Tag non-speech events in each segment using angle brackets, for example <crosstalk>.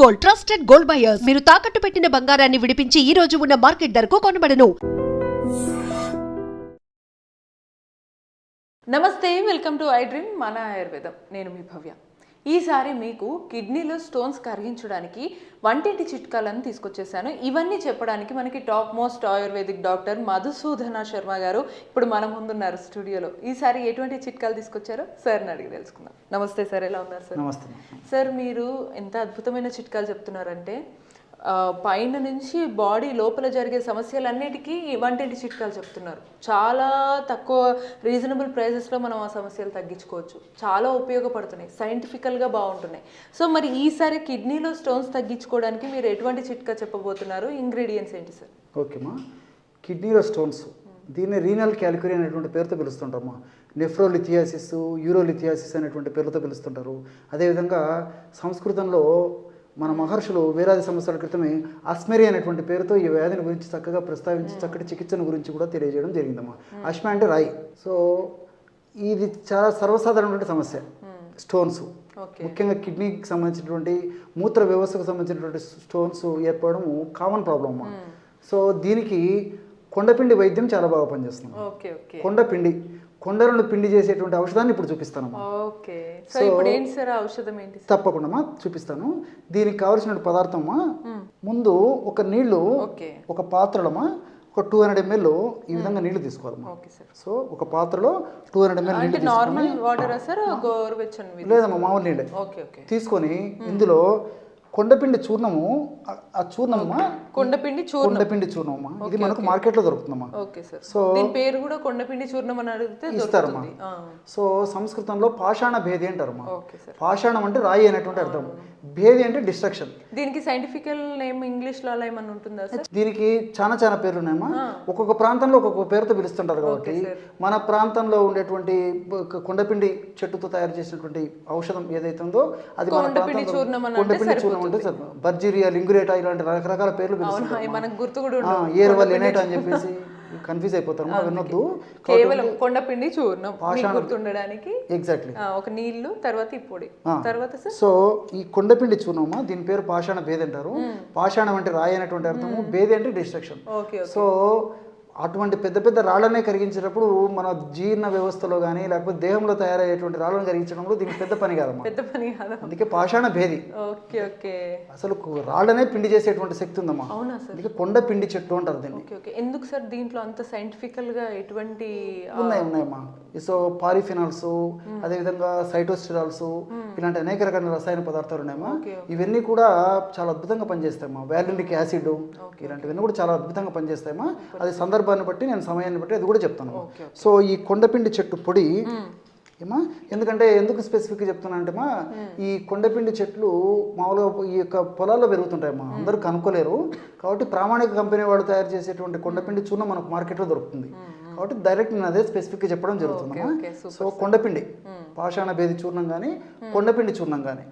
Gold trusted gold buyers మీరు తాకట్టు పెట్టిన బంగారాన్ని విడిపించి ఈ రోజు ఉన్న మార్కెట్ ధరకు కొనబడను. నమస్తే వెల్కమ్ టు ఐ డ్రీమ్ మన ఆయుర్వేదం. నేను మీ భవ్య. ఈసారి మీకు కిడ్నీలో స్టోన్స్ కరిగించడానికి వంటింటి చిట్కాలను తీసుకొచ్చేసాను. ఇవన్నీ చెప్పడానికి మనకి top most ayurvedic doctor Madhusudana Sharma garu ఇప్పుడు మన ముందున్నారు స్టూడియోలో. ఈసారి ఎటువంటి చిట్కాలు తీసుకొచ్చారో సార్ని అడిగి తెలుసుకుందాం. నమస్తే సార్ ఎలా ఉన్నారు సార్? నమస్తే. సార్ మీరు ఎంత అద్భుతమైన చిట్కాలు చెప్తున్నారంటే పైన నుంచి బాడీ లోపల జరిగే సమస్యలన్నిటికీ వంటింటి చిట్కాలు చెప్తున్నారు. చాలా తక్కువ రీజనబుల్ ప్రైజెస్లో మనం ఆ సమస్యలు తగ్గించుకోవచ్చు. చాలా ఉపయోగపడుతున్నాయి. సైంటిఫికల్గా బాగుంటున్నాయి. సో మరి ఈసారి కిడ్నీలో స్టోన్స్ తగ్గించుకోవడానికి మీరు ఎటువంటి చిట్కా చెప్పబోతున్నారు? ఇంగ్రీడియంట్స్ ఏంటి సార్? ఓకేమా కిడ్నీలో స్టోన్స్. దీన్ని రీనల్ క్యాలిక్యురీ అనేటువంటి పేరుతో పిలుస్తుంటారమ్మా నెఫ్రోలిథియాసిస్ యూరోలిథియాసిస్ అనేటువంటి పేరుతో పిలుస్తుంటారు. అదేవిధంగా సంస్కృతంలో మన మహర్షులు వేలాది సంవత్సరాల క్రితమే అస్మెరి అనేటువంటి పేరుతో ఈ వ్యాధిని గురించి చక్కగా ప్రస్తావించి చక్కటి చికిత్సను గురించి కూడా తెలియజేయడం జరిగిందమ్మా. అశ్మ అంటే రాయి. సో ఇది చాలా సర్వసాధారణమైన సమస్య. స్టోన్స్. ముఖ్యంగా కిడ్నీకి సంబంధించినటువంటి మూత్ర వ్యవస్థకు సంబంధించినటువంటి స్టోన్స్ ఏర్పడడం కామన్ ప్రాబ్లమ్ అమ్మా. సో దీనికి కొండపిండి వైద్యం చాలా బాగా పనిచేస్తుంది. కొండపిండి. కొండలను పిండి చేసేటువంటి ఔషధాన్ని ఇప్పుడు చూపిస్తానమ్మా ఓకే. సో ఇప్పుడు ఏంటి సార్ ఆ ఔషధం ఏంటి తప్పకుండా చూపిస్తాను. దీనికి కావలసిన పదార్థమా ముందు ఒక నీళ్ళు ఒక పాత్రలమా ఒక టూ హండ్రెడ్ ఎంఎల్ ఈ విధంగా నీళ్ళు సార్. సో ఒక పాత్రలో టూ హండ్రెడ్ ఎంఎల్ నార్మల్ వాటరా లేదమ్మా మామూలు నీళ్ళే. Okay okay. తీసుకొని ఇందులో కొండపిండి చూర్ణము ఆ- చూర్ణమమ్మా కొండపిండి చూర్ణం. కొండపిండి చూర్ణమమ్మా ఇది మనకు మార్కెట్లో దొరుకుతుందమ్మా. Okay sir. సో దీని పేరు కూడా కొండపిండి చూర్ణం అని అడిగితే ఇస్తారమ్మా. సో సంస్కృతంలో పాషాణ భేది అంటారమ్మా. Okay sir. పాషాణం అంటే రాయి అనేటువంటి అర్థం భేది అంటే డిస్ట్రక్షన్. దీనికి సైంటిఫికల్ నేమ్ ఇంగ్లీష్లో అలా ఏమన్నా ఉంటుందా సార్ దీనికి చాలా చాలా పేర్లు ఉన్నాయమ్మా. ఒక్కొక్క ప్రాంతంలో ఒక్కొక్క పేరుతో పిలుస్తుంటారు కాబట్టి మన ప్రాంతంలో ఉండేటువంటి కొండపిండి చెట్టుతో తయారు చేసినటువంటి ఔషధం ఏదైతే ఉందో అది మన కొండపిండి చూర్ణం అంటే. బర్జీరియా లింగురేటా ఇలాంటి రకరకాల పేర్లు పిలుస్తుంటారు. ఏరవల్ ఎనేట్ అని చెప్పేసి. <laughs> కన్ఫ్యూజ్ అయిపోతారు. అమ్మా, వినొద్దు. కేవలం కొండపిండి చూర్ణం గుర్తుండడానికి ఎగ్జాక్ట్లీ ఒక నీళ్ళు తర్వాత ఈ పొడి. తర్వాత సో ఈ కొండపిండి చూర్ణమా దీని పేరు పాషాణ భేది అంటారు. పాషాణం అంటే రాయి అనేటువంటి అర్థము భేది అంటే డిస్ట్రక్షన్ ఓకే. సో అటువంటి పెద్ద పెద్ద రాళ్ళనే కరిగించేటప్పుడు మన జీర్ణ వ్యవస్థలో కానీ లేకపోతే దేహంలో తయారయ్యేటువంటి రాళ్ళను కరిగించడంలో దీనికి పెద్ద పని కాదమ్మా పెద్ద పని కాదా. అందుకే పాషాణ భేది. Okay okay. అసలు రాళ్ళనే పిండి చేసేటువంటి శక్తి ఉందమ్మా. అవునా సార్? అందుకే కొండ పిండి చెట్టు అంటారు దీన్ని. ఎందుకు సార్ దీంట్లో అంత సైంటిఫికల్గా ఎటువంటి ఉన్నాయి ఉన్నాయమ్మా. సో పాలిఫినాల్స్ అదేవిధంగా సైటోస్టిరాల్స్ ఇలాంటి అనేక రకాల రసాయన పదార్థాలు ఉన్నాయమ్మా. ఇవన్నీ కూడా చాలా అద్భుతంగా పనిచేస్తాయమ్మా. వ్యాలినిక్ యాసిడ్ ఇలాంటివన్నీ కూడా చాలా అద్భుతంగా పనిచేస్తాయమ్మా. అది సందర్భాన్ని బట్టి నేను సమయాన్ని బట్టి అది కూడా చెప్తాను. సో ఈ కొండపిండి చెట్టు పొడి ఏమా ఎందుకంటే ఎందుకు స్పెసిఫిక్గా చెప్తున్నా అంటే మా ఈ కొండపిండి చెట్లు మామూలుగా ఈ యొక్క పొలాల్లో పెరుగుతుంటాయమ్మా అందరూ కనుక్కోలేరు. కాబట్టి ప్రామాణిక కంపెనీ వాడు తయారు చేసేటువంటి కొండపిండి చూర్ణం మనకు మార్కెట్లో దొరుకుతుంది. కాబట్టి డైరెక్ట్ నేను అదే స్పెసిఫిక్గా చెప్పడం జరుగుతుందమ్మా ఓకే, సో కొండపిండి. పాషాణ భేది చూర్ణం కానీ కొండపిండి చూర్ణం కానీ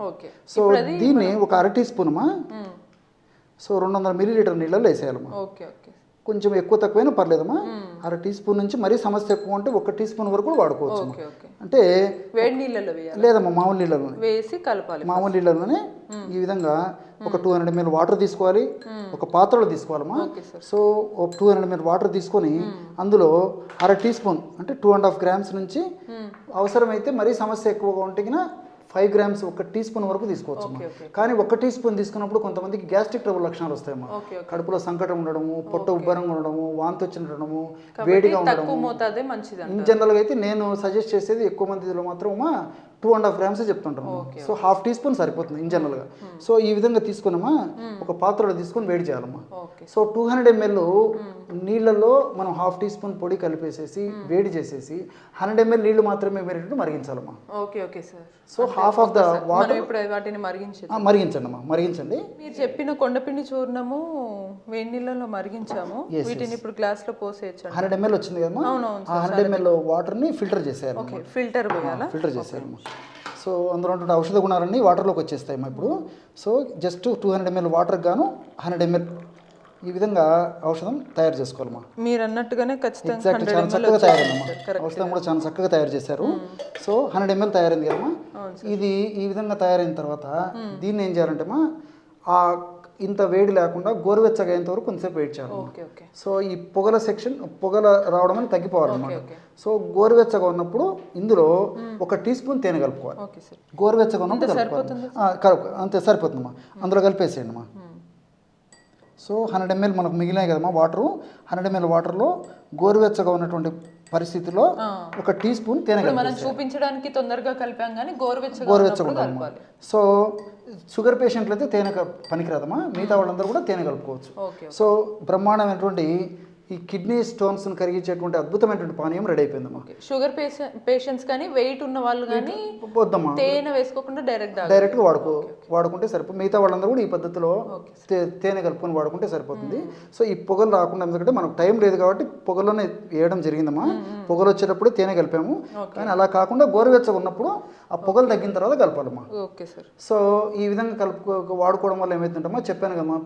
సో దీన్ని ఒక అర టీ స్పూన్ సో రెండు వందల మిల్లీలీటర్ నీళ్ళలో వేసేయాలమ్మా. Okay okay. కొంచెం ఎక్కువ తక్కువైనా పర్లేదమ్మా. అర టీ స్పూన్ నుంచి మరీ సమస్య ఎక్కువ ఉంటే ఒక టీ స్పూన్ వరకు కూడా వాడుకోవచ్చు అంటే వేడి నీళ్ళలో లేదమ్మా మామూలు నీళ్ళలోనే. వేసి కలపాలి మామూలు నీళ్ళలోనే ఈ విధంగా ఒక టూ హండ్రెడ్ ఎంఎల్ వాటర్ తీసుకోవాలి. ఒక పాత్రలో తీసుకోవాలమ్మా. సో ఒక టూ హండ్రెడ్ ఎంఎల్ వాటర్ తీసుకొని అందులో అర టీ స్పూన్ అంటే టూ అండ్ హాఫ్ గ్రామ్స్ నుంచి అవసరమైతే మరీ సమస్య ఎక్కువగా ఉంటే ఫైవ్ గ్రామ్స్ ఒక టీ స్పూన్ వరకు తీసుకోవచ్చు. కానీ ఒక టీ స్పూన్ తీసుకున్నప్పుడు కొంతమందికి గ్యాస్ట్రిక్ ట్రబుల్ లక్షణాలు వస్తాయమ్మా ఓకే ఓకే. కడుపులో సంకటం ఉండడము పొట్ట ఉబ్బరంగా ఉండడము వాంతి వచ్చిండడము వేడిగా మంచిది ఇన్ జనరల్గా అయితే నేను సజెస్ట్ చేసేది ఎక్కువ మందిలో మాత్రమా టూ అండ్ హాఫ్ గ్రామ్స్ చెప్తుంటాను సో హాఫ్ టీ స్పూన్ సరిపోతుంది ఇన్ జనరల్గా సో ఈ విధంగా తీసుకున్నామా? ఒక పాత్రలో తీసుకొని వేడి చేయాలమ్మా. సో టూ హండ్రెడ్ ఎంఎల్ నీళ్ళల్లో మనం హాఫ్ టీ స్పూన్ పొడి కలిపేసేసి వేడి చేసేసి హండ్రెడ్ ఎంఎల్ నీళ్ళు మాత్రమే వేరేటట్టు మరిగించాలమ్మా. Okay okay sir so half of the water ఇప్పుడు వాటిని మరిగించేది మరిగించండి అమ్మా మరిగించండి. మీరు చెప్పిన కొండపిండి చూర్ణము వేడి నీళ్ళలో మరిగించాము. వీటిని ఇప్పుడు గ్లాస్లో పోసేయచ్చండి. హండ్రెడ్ ఎంఎల్ వచ్చింది ఆ హండ్రెడ్ ఎంఎల్ వాటర్ని ఫిల్టర్ చేసేయాలి ఓకే ఫిల్టర్ ఫిల్టర్ చేసేయాలమ్మా. సో అందులో ఉంటున్న ఔషధ గుణాలన్నీ వాటర్లోకి వచ్చేస్తాయి ఇప్పుడు. So just two hundred ML water గాను హండ్రెడ్ ఎంఎల్ ఈ విధంగా ఔషధం తయారు చేసుకోవాలమ్మా మీరు అన్నట్టుగానే ఖచ్చితంగా చాలా చక్కగా తయారైందమ్మా ఔషధం కూడా చాలా చక్కగా తయారు చేశారు. సో హండ్రెడ్ ఎంఎల్ తయారైంది కదమ్మా ఇది ఈ విధంగా తయారైన తర్వాత దీన్ని ఏం చేయాలంటే అమ్మా ఆ ఇంత వేడి లేకుండా గోరువెచ్చగా అయ్యేంత వరకు కొంతసేపు వెయిట్ చేయాలి సో ఈ పొగల సెక్షన్ పొగల రావడం అనేది తగ్గిపోవాలన్నమాట. సో గోరువెచ్చగా ఉన్నప్పుడు ఇందులో ఒక టీ స్పూన్ తేనె కలుపుకోవాలి. గోరువెచ్చగా ఉన్నప్పుడు కలుపుకోవాలి అంతే సరిపోతుందమ్మా అందులో కలిపేసేయండి అమ్మా. సో హండ్రెడ్ ఎంఎల్ మనకు మిగిలినాయి కదమ్మా వాటరు. హండ్రెడ్ ఎంఎల్ వాటర్లో గోరువెచ్చగా ఉన్నటువంటి పరిస్థితిలో ఒక టీ స్పూన్ తేనె మనం చూపించడానికి తొందరగా కలిపాం కానీ గోరువెచ్చగా గోరువెచ్చగా సో షుగర్ పేషెంట్లు అయితే తేనె పనికిరాదమ్మా. మిగతా వాళ్ళందరూ కూడా తేనె కలుపుకోవచ్చు. సో బ్రహ్మాండమైనటువంటి ఈ కిడ్నీ స్టోన్స్ని కరిగించేటువంటి అద్భుతమైనటువంటి పానీయం రెడీ అయిపోయిందమ్మా. ఓకే షుగర్ పేషెంట్స్ కానీ వెయిట్ ఉన్న వాళ్ళు కానీ వద్దమ్మా. తేనె వేసుకోకుండా డైరెక్ట్ డైరెక్ట్గా వాడుకో వాడుకుంటే సరిపోతుంది మిగతా వాళ్ళందరూ కూడా ఈ పద్ధతిలో తేనె కలుపుకొని వాడుకుంటే సరిపోతుంది. సో ఈ పొగలు రాకుండా ఎందుకంటే మనకు టైం లేదు కాబట్టి పొగలోనే వేయడం జరిగిందమ్మా. పొగలు వచ్చేటప్పుడు తేనె కలిపాము. కానీ అలా కాకుండా గోరువెచ్చగా ఉన్నప్పుడు ఆ పొగలు తగ్గిన తర్వాత కలపాలమ్మా. ఓకే సార్ సో ఈ విధంగా కలుపు వాడుకోవడం వల్ల ఏమవుతుందమ్మా చెప్పాను కదమ్మా.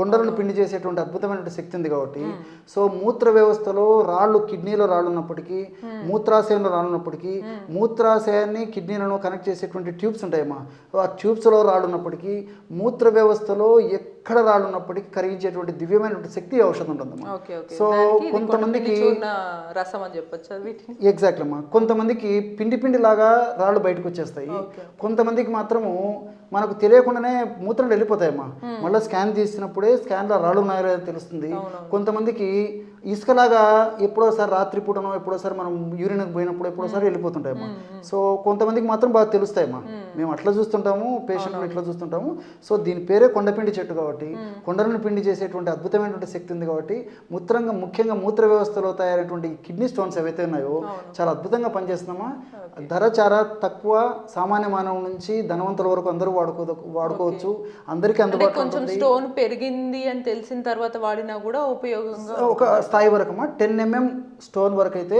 కొండలను పిండి చేసేటువంటి అద్భుతమైనటువంటి శక్తి ఉంది కాబట్టి సో మూత్ర వ్యవస్థలో రాళ్ళు కిడ్నీలో రాళ్ళు ఉన్నప్పటికీ మూత్రాశయంలో రాళ్ళు ఉన్నప్పటికీ మూత్రాశయాన్ని కిడ్నీలను కనెక్ట్ చేసేటువంటి ట్యూబ్స్ ఉంటాయమ్మా. ఆ ట్యూబ్స్లో రాళ్ళు ఉన్నప్పటికీ మూత్ర వ్యవస్థలో ఎక్కడ రాళ్ళు ఉన్నప్పటికీ కరిగించేటువంటి దివ్యమైనటువంటి శక్తి ఔషధం ఉంటుందమ్మా సో కొంతమందికి రసం అని చెప్పొచ్చు వీటిని ఎగ్జాక్ట్లీ అమ్మా. కొంతమందికి పిండి పిండి లాగా రాళ్ళు బయటకు వచ్చేస్తాయి. కొంతమందికి మాత్రము మనకు తెలియకుండానే మూత్రం వెళ్ళిపోతాయమ్మా. మళ్ళీ స్కాన్ తీసినప్పుడే స్కాన్లో రాళ్ళు ఉన్నాయో తెలుస్తుంది. కొంతమందికి ఇసుకలాగా ఎప్పుడోసారి రాత్రి పూటనో ఎప్పుడోసారి మనం యూరిన్కి పోయినప్పుడు ఎప్పుడోసారి వెళ్ళిపోతుంటాయమ్మా. సో కొంతమందికి మాత్రం బాగా తెలుస్తాయమ్మా. మేము. అట్లా చూస్తుంటాము పేషెంట్లు ఇట్లా చూస్తుంటాము. సో దీని పేరే కొండపిండి చెట్టు కాబట్టి కొండలను పిండి చేసేటువంటి అద్భుతమైనటువంటి శక్తి ఉంది కాబట్టి మూత్రంగా ముఖ్యంగా మూత్ర వ్యవస్థలో తయారైనటువంటి కిడ్నీ స్టోన్స్ ఏవైతే ఉన్నాయో చాలా అద్భుతంగా పనిచేస్తున్నామా? ధర చాలా తక్కువ. సామాన్య మానవుల నుంచి ధనవంతుల వరకు అందరూ వాడుకో వాడుకోవచ్చు. అందరికీ అందుబాటులో కొంచెం స్టోన్ పెరిగింది అని తెలిసిన తర్వాత వాడినా కూడా ఉపయోగంగా ఒక స్థాయి వరకు టెన్ ఎంఎం స్టోన్ వరకు అయితే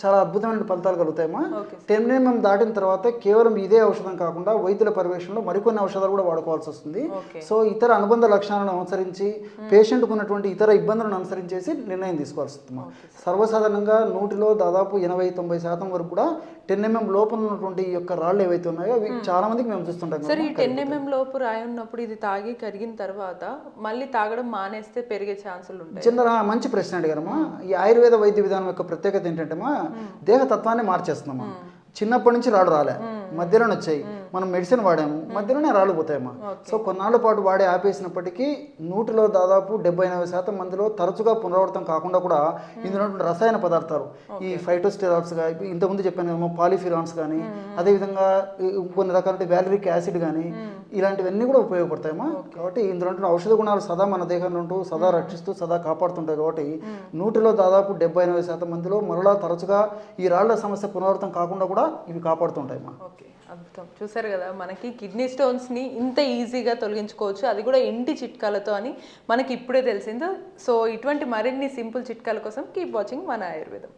చాలా అద్భుతమైన ఫలితాలు కలుగుతాయమ్మా. టెన్ ఎంఎం దాటిన తర్వాత కేవలం ఇదే ఔషధం కాకుండా వైద్యుల పర్యవేక్షణలో మరికొన్ని ఔషధాలు కూడా వాడుకోవాల్సి వస్తుంది. సో ఇతర అనుబంధ లక్షణాలను అనుసరించి పేషెంట్కు ఉన్నటువంటి ఇతర ఇబ్బందులను అనుసరించేసి నిర్ణయం తీసుకోవాల్సి వస్తుందమ్మా. సర్వసాధారణంగా నూటిలో దాదాపు ఎనభై తొంభై శాతం వరకు కూడా టెన్ ఎంఎం లోపల ఉన్నటువంటి యొక్క రాళ్ళు ఏవైతే ఉన్నాయో అవి చాలా మందికి మేము చూస్తుంటాం సరే ఈ. టెన్ ఎంఎం లోపు రాయి ఉన్నప్పుడు ఇది తాగి కరిగిన తర్వాత మళ్ళీ తాగడం మానేస్తే పెరిగే ఛాన్సులు ఉంటాయి? చిన్న మంచి ప్రశ్న అడిగారమ్మా ఈ ఆయుర్వేద వైద్య విధానం యొక్క ప్రత్యేకత ఏంటంటే దేహతత్వాన్ని మార్చేస్తున్నామా చిన్నప్పటి నుంచి రాళ్ళు రాలే. మధ్యలోనే వచ్చాయి మనం మెడిసిన్ వాడాము మధ్యలోనే రాళ్ళు పోతాయమ్మా. సో కొన్నాళ్ళ పాటు వాడే ఆపేసినప్పటికీ నూటిలో దాదాపు డెబ్బై ఎనభై శాతం మందిలో తరచుగా పునరావృతం కాకుండా కూడా ఇందులో రసాయన పదార్థాలు ఈ ఫైటోస్టెరాల్స్గా ఇప్పుడు ఇంతకుముందు చెప్పాను కదమ్మా పాలిఫిరాన్స్ కానీ అదేవిధంగా కొన్ని రకాల వ్యాలరిక్ యాసిడ్ కానీ ఇలాంటివన్నీ కూడా ఉపయోగపడతాయమ్మా. కాబట్టి ఇందులో ఔషధ గుణాలు సదా మన దేహంలో ఉంటూ సదా రక్షిస్తూ సదా కాపాడుతుంటాయి కాబట్టి నూటిలో దాదాపు డెబ్బై ఎనభై శాతం మందిలో మరలా తరచుగా ఈ రాళ్ళ సమస్య పునరావృతం కాకుండా కూడా ఇవి కాపాడుతుంటాయమ్మా. ఓకే అద్భుతం. చూసారు కదా మనకి కిడ్నీ స్టోన్స్ని ఇంత ఈజీగా తొలగించుకోవచ్చు అది కూడా ఇంటి చిట్కాలతో అని మనకి ఇప్పుడే తెలిసిందో. సో ఇటువంటి మరిన్ని సింపుల్ చిట్కాల కోసం కీప్ వాచింగ్ మన ఆయుర్వేదం.